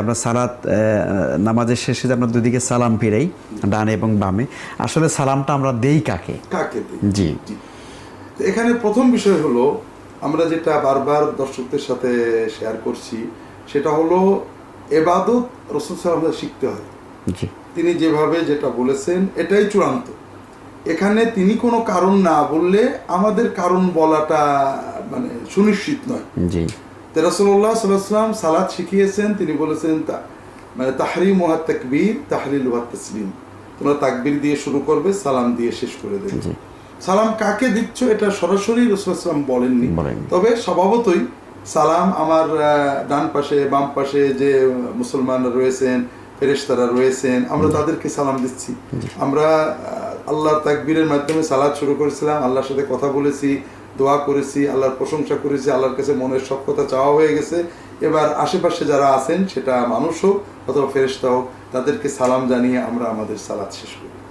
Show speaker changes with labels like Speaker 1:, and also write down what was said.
Speaker 1: আমরা সালাত নামাজের শেষে যে আমরা দুদিকে সালাম ফিরাই ডানে এবং বামে। আসলে সালামটা আমরা দেই কাকে?
Speaker 2: কাকে
Speaker 1: জি।
Speaker 2: জি। তো এখানে প্রথম বিষয় হলো আমরা যেটা বারবার দর্শকদের সাথে শেয়ার করছি সেটা হলো এবাদত রসুল সাল্লাম শিখতে হয়।
Speaker 1: জি।
Speaker 2: তিনি যেভাবে যেটা বলেছেন এটাই চূড়ান্ত। এখানে তিনি কোনো কারণ না বললে আমাদের কারণ বলাটা মানে সুনিশ্চিত নয়। তেরাসল্লাহ সাল্লাম সালাদ শিখিয়েছেন তিনি বলেছেন মানে তাহরিম ওয়া তাকবীর তাহলিল ওয়া তসলিম। তোমরা তাকবীর দিয়ে শুরু করবে সালাম দিয়ে শেষ করে দেবে। সালাম কাকে দিচ্ছ এটা সরাসরি রসুলাম বলেননি। তবে স্বভাবতই সালাম আমার ডান পাশে বাম পাশে যে মুসলমান রয়েছেন ফেরেশতারা রয়েছেন আমরা তাদেরকে সালাম দিচ্ছি। আমরা আল্লাহর তাকবীরের মাধ্যমে সালাদ শুরু করেছিলাম আল্লাহর সাথে কথা বলেছি দোয়া করেছি, আল্লাহর প্রশংসা করেছি, আল্লাহর কাছে মনের সব কথা চাওয়া হয়ে গেছে। এবার আশেপাশে যারা আছেন, সেটা মানুষ হোক অথবা ফেরেস্তা হোক তাদেরকে সালাম জানিয়ে আমরা আমাদের সালাদ শেষ করি।